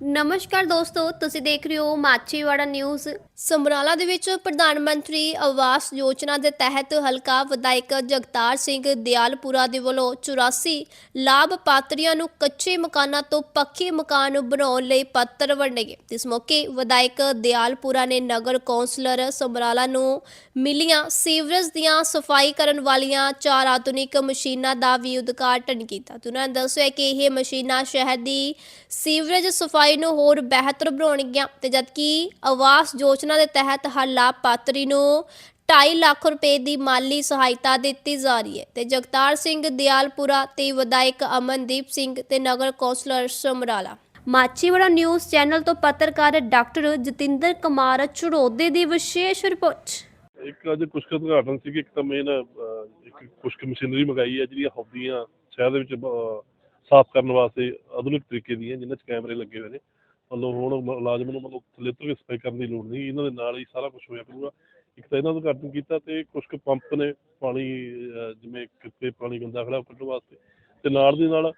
ਨਮਸਕਾਰ ਦੋਸਤੋ, ਤੁਸੀਂ ਦੇਖ ਰਹੇ ਹੋ ਮਾਚੀਵਾੜਾ ਨਿਊਜ਼। ਸਮਰਾਲਾ ਦੇ ਵਿੱਚ ਪ੍ਰਧਾਨ ਮੰਤਰੀ ਆਵਾਸ ਯੋਜਨਾ ਦੇ ਤਹਿਤ ਹਲਕਾ ਵਿਧਾਇਕ ਜਗਤਾਰ ਸਿੰਘ ਦਿਆਲਪੁਰਾ ਦੇ ਵੱਲੋਂ 84 ਲਾਭਪਾਤਰੀਆਂ ਨੂੰ ਕੱਚੇ ਮਕਾਨਾਂ ਤੋਂ ਪੱਕੇ ਮਕਾਨ ਬਣਾਉਣ ਲਈ ਪੱਤਰ ਵੰਡੇ ਗਏ। ਇਸ ਮੌਕੇ ਵਿਧਾਇਕ ਦਿਆਲਪੁਰਾ ਨੇ ਨਗਰ ਕੌਂਸਲਰ ਸਮਰਾਲਾ ਨੂੰ ਮਿਲੀਆਂ ਸੀਵਰੇਜ ਦੀਆਂ ਸਫ਼ਾਈ ਕਰਨ ਵਾਲੀਆਂ ਚਾਰ ਆਧੁਨਿਕ ਮਸ਼ੀਨਾਂ ਦਾ ਵੀ ਉਦਘਾਟਨ ਕੀਤਾ। ਉਹਨਾਂ ਨੇ ਦੱਸਿਆ ਕਿ ਇਹ ਮਸ਼ੀਨਾਂ ਸ਼ਹਿਰ ਦੀ ਸੀਵਰੇਜ ਸਫ਼ਾਈ ਨੂੰ ਹੋਰ ਬਿਹਤਰ ਬਣਾਉਣਗੀਆਂ ਤੇ ਜਦਕਿ ਆਵਾਸ ਯੋਜਨਾ ਦੇ ਤਹਿਤ ਹਰ ਲਾਭਪਾਤਰੀ ਨੂੰ 2.5 ਲੱਖ ਰੁਪਏ ਦੀ ਮਾਲੀ ਸਹਾਇਤਾ ਦਿੱਤੀ ਜਾ ਰਹੀ ਹੈ ਤੇ ਜਗਤਾਰ ਸਿੰਘ ਦਿਆਲਪੁਰਾ ਤੇ ਵਿਧਾਇਕ ਅਮਨਦੀਪ ਸਿੰਘ ਤੇ ਨਗਰ councillor Samrala. Machhiwara news channel ਤੋਂ ਪੱਤਰਕਾਰ ਡਾਕਟਰ ਜਤਿੰਦਰ ਕੁਮਾਰ ਚੜੋਦੇ ਦੀ ਵਿਸ਼ੇਸ਼ ਰਿਪੋਰਟ। ਇੱਕ ਅੱਜ ਕੁਸ਼ਕ ਉਦਘਾਟਨ ਸੀ ਕਿ ਇੱਕ ਤਾਂ ਮੇਨ ਇੱਕ ਕੁਸ਼ਕ ਮਸ਼ੀਨਰੀ ਮੰਗਾਈ ਹੈ ਜਿਹੜੀਆਂ ਹੌਦੀਆਂ ਸ਼ਹਿਰ ਦੇ ਵਿੱਚ ਸਾਫ਼ ਕਰਨ ਵਾਸਤੇ ਆਧੁਨਿਕ ਤਰੀਕੇ ਦੀਆਂ ਜਿਨ੍ਹਾਂ 'ਚ ਕੈਮਰੇ ਲੱਗੇ ਹੋਏ ਨੇ, ਮਤਲਬ ਹੁਣ ਮੁਲਾਜ਼ਮ ਨੂੰ ਮਤਲਬ ਥੱਲੇ ਤੋਂ ਸਫ਼ਾਈ ਕਰਨ ਦੀ ਲੋੜ ਨਹੀਂ, ਇਹਨਾਂ ਦੇ ਨਾਲ ਹੀ ਸਾਰਾ ਕੁਝ ਹੋਇਆ ਕਰੂਗਾ। ਇੱਕ ਤਾਂ ਇਹਨਾਂ ਦਾ ਉਦਘਾਟਨ ਕੀਤਾ ਤੇ ਕੁਸ਼ਕ ਪੰਪ ਨੇ ਪਾਣੀ ਜਿਵੇਂ ਕਿਤੇ ਪਾਣੀ ਗੰਦਾ ਖੜਾ ਕੱਢਣ ਵਾਸਤੇ ਤੇ ਨਾਲ ਦੀ ਨਾਲ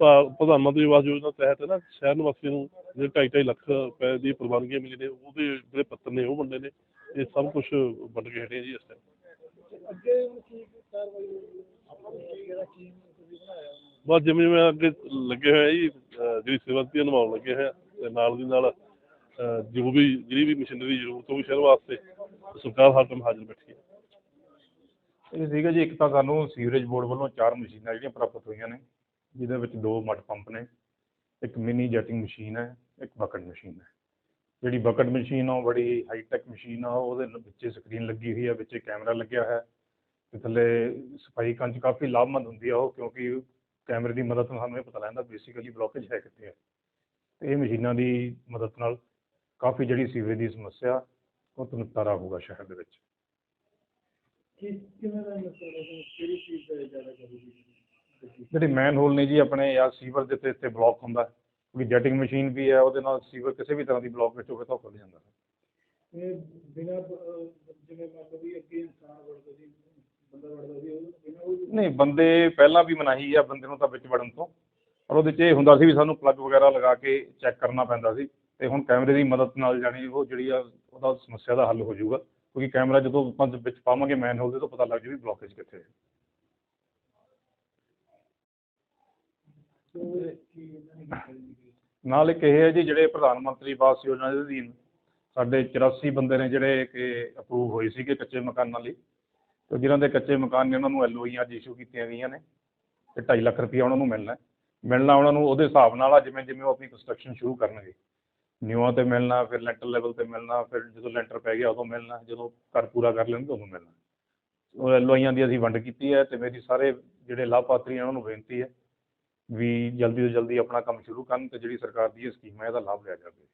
ਪ੍ਰਧਾਨ ਮੰਤਰੀ ਆਵਾਸ ਯੋਜਨਾ ਤਹਿਤ ਨਾ ਸ਼ਹਿਰ ਨਿਵਾਸੀਆਂ ਨੂੰ ਜਿਹੜੇ ਢਾਈ ਢਾਈ ਲੱਖ ਰੁਪਏ ਦੀ ਪ੍ਰਵਾਨਗੀਆਂ ਮਿਲੀ ਨੇ, ਉਹਦੇ ਜਿਹੜੇ ਪੱਤਰ ਨੇ, ਉਹ ਵੰਡੇ ਨੇ, ਇਹ ਸਭ ਕੁਝ ਵੰਡ ਕੇ ਹਟੇ ਜੀ ਇਸ ਟਾਈਮ ਅੱਗੇ ਹੁਣ ਕੀ ਕਾਰਵਾਈ ਹੋਊਗੀ? ਆਪਾਂ ਨੂੰ ਕੀ ਇਹਦਾ ਕੀ ਤੁਸੀਂ ਬਣਾਇਆ? ਬਸ ਜਿਵੇਂ ਜਿਵੇਂ ਅੱਗੇ ਲੱਗੇ ਹੋਏ ਆ ਜੀ, ਅਹ ਜਿਹੜੀ ਸੇਵਾ ਦਿੱਤੀ ਨਿਭਾਉਣ ਲੱਗੇ ਹੋਏ ਆ, ਤੇ ਨਾਲ ਦੀ ਨਾਲ, ਅਹ ਜੋ ਵੀ, ਜਿਹੜੀ ਵੀ ਮਸ਼ੀਨਰੀ ਦੀ ਜ਼ਰੂਰਤ ਹੋਊਗੀ ਸ਼ਹਿਰ ਵਾਸਤੇ, ਸਰਕਾਰ ਹਰ ਟਾਈਮ ਹਾਜ਼ਰ ਬੈਠੀ ਹੈ। ਇਹ ਸੀਗਾ ਜੀ, ਇੱਕ ਤਾਂ ਸਾਨੂੰ ਸੀਵਰੇਜ ਬੋਰਡ ਵੱਲੋਂ ਚਾਰ ਮਸ਼ੀਨਾਂ ਜਿਹੜੀਆਂ ਪ੍ਰਾਪਤ ਹੋਈਆਂ ਨੇ, ਜਿਹਦੇ ਵਿੱਚ ਦੋ ਮੱਡ ਪੰਪ ਨੇ, ਇੱਕ ਮਿਨੀ ਜੈਟਿੰਗ ਮਸ਼ੀਨ ਹੈ, ਇੱਕ ਬਕਟ ਮਸ਼ੀਨ ਹੈ। ਜਿਹੜੀ ਬਕਟ ਮਸ਼ੀਨ ਆ, ਉਹ ਬੜੀ ਹਾਈ ਟੈਕ ਮਸ਼ੀਨ ਆ, ਉਹਦੇ ਨ- ਵਿੱਚ ਸਕਰੀਨ ਲੱਗੀ ਹੋਈ ਹੈ ਵਿੱਚ ਕੈਮਰਾ ਲੱਗਿਆ ਹੈ, ਤੇ ਥੱਲੇ ਸਫ਼ਾਈ ਕਰਨ ਕਾਫੀ ਲਾਭਮੰਦ ਹੁੰਦੀ ਆ ਉਹ, ਕਿਉਂਕਿ ਕੈਮਰੇ ਦੀ ਮਦਦ ਨਾਲ ਸਾਨੂੰ ਇਹ ਪਤਾ ਲੱਗਦਾ ਬੇਸਿਕਲੀ ਬਲੋਕੇਜ ਹੈ ਕਿੱਥੇ ਹੈ ਤੇ ਇਹ ਮਸ਼ੀਨਾਂ ਦੀ ਮਦਦ ਨਾਲ ਕਾਫੀ ਜਿਹੜੀ ਸੀਵਰੇਜ ਦੀ ਸਮੱਸਿਆ ਉਹ ਤੋਂ ਨਿਪਟਾਰਾ ਹੋਊਗਾ ਸ਼ਹਿਰ ਦੇ ਵਿੱਚ। ਦਾ ਦਾ ਜਿਹੜੇ ਮੈਨ ਹੋਲ ਨੇ ਜੀ ਆਪਣੇ ਜਾਂ ਸੀਵਰ ਦੇ ਤੇ ਇੱਥੇ ਬਲੌਕ ਹੁੰਦਾ। ਕਿਉਂਕਿ ਜੈਟਿੰਗ ਮਸ਼ੀਨ ਵੀ ਹੈ ਉਹਦੇ ਨਾਲ ਸੀਵਰ ਕਿਸੇ ਵੀ ਤਰ੍ਹਾਂ ਦੀ ਬਲੌਕ ਵਿੱਚ ਹੋਵੇ ਤਾਂ ਖੁੱਲ ਜਾਂਦਾ ਹੈ। ਇਹ ਬਿਨਾਂ ਜਿਵੇਂ ਮੰਨ ਲਓ ਵੀ ਅੱਗੇ ਇਨਸਾਨ ਵੜਦਾ ਸੀ ਨਹੀਂ, ਬੰਦੇ ਪਹਿਲਾਂ ਵੀ ਮਨਾਹੀ ਆ, ਬੰਦੇ ਨੂੰ ਤਾਂ ਵਿੱਚ ਵੜਨ ਤੋਂ। ਪਰ ਉਹਦੇ 'ਚ ਇਹ ਹੁੰਦਾ ਸੀ ਵੀ ਸਾਨੂੰ ਪਲੱਗ ਵਗੈਰਾ ਲਗਾ ਕੇ ਚੈੱਕ ਕਰਨਾ ਪੈਂਦਾ ਸੀ ਤੇ ਹੁਣ ਕੈਮਰੇ ਦੀ ਮਦਦ ਨਾਲ ਜਾਣੀ ਉਹ ਜਿਹੜੀ ਆ, ਉਹਦਾ ਸਮੱਸਿਆ ਦਾ ਹੱਲ ਹੋ ਜਾਊਗਾ। ਕਿਉਂਕਿ ਕੈਮਰਾ ਜਦੋਂ ਆਪਾਂ ਵਿੱਚ ਪਾਵਾਂਗੇ ਮੈਨ ਦੇ, ਤਾਂ ਪਤਾ ਲੱਗ ਜੂ ਵੀ ਬਲੌਕੇਜ ਕਿੱਥੇ ਹੈ। ਨਾਲ ਇੱਕ ਇਹ ਹੈ ਜੀ, ਜਿਹੜੇ ਪ੍ਰਧਾਨ ਮੰਤਰੀ ਆਵਾਸ ਯੋਜਨਾ ਦੇ ਅਧੀਨ ਸਾਡੇ 84 ਬੰਦੇ ਨੇ ਜਿਹੜੇ ਕਿ ਅਪਰੂਵ ਹੋਏ ਸੀਗੇ ਕੱਚੇ ਮਕਾਨਾਂ ਲਈ। ਤੇ ਜਿਨ੍ਹਾਂ ਦੇ ਕੱਚੇ ਮਕਾਨ ਨੇ, ਉਹਨਾਂ ਨੂੰ ਐਲਓਈਆਂ ਅੱਜ ਇਸ਼ੂ ਕੀਤੀਆਂ ਗਈਆਂ ਨੇ ਤੇ 2.5 ਲੱਖ ਰੁਪਈਆ ਉਹਨਾਂ ਨੂੰ ਮਿਲਣਾ ਮਿਲਣਾ ਉਹਨਾਂ ਨੂੰ ਉਹਦੇ ਹਿਸਾਬ ਨਾਲ ਆ, ਜਿਵੇਂ ਜਿਵੇਂ ਉਹ ਆਪਣੀ ਕੰਸਟਰਕਸ਼ਨ ਸ਼ੁਰੂ ਕਰਨਗੇ। ਨਿਊਆਂ ਤੇ ਮਿਲਣਾ, ਫਿਰ ਲੈਂਟਰ ਲੈਵਲ ਤੇ ਮਿਲਣਾ, ਫਿਰ ਜਦੋਂ ਲੈਂਟਰ ਪੈ ਗਿਆ ਉਦੋਂ ਮਿਲਣਾ, ਜਦੋਂ ਘਰ ਪੂਰਾ ਕਰ ਲੈਣਗੇ ਉਦੋਂ ਮਿਲਣਾ। ਉਹ ਐਲਓਈਆਂ ਦੀ ਅਸੀਂ ਵੰਡ ਕੀਤੀ ਹੈ ਤੇ ਮੇਰੀ ਸਾਰੇ ਜਿਹੜੇ ਲਾਭਪਾਤਰੀ ਆ ਉਹਨਾਂ ਨੂੰ ਬੇਨਤੀ ਹੈ ਵੀ ਜਲਦੀ ਤੋਂ ਜਲਦੀ ਆਪਣਾ ਕੰਮ ਸ਼ੁਰੂ ਕਰਨ ਤੇ ਜਿਹੜੀ ਸਰਕਾਰ ਦੀ ਇਹ ਸਕੀਮ ਹੈ, ਇਹਦਾ ਲਾਭ ਲਿਆ ਜਾਵੇ।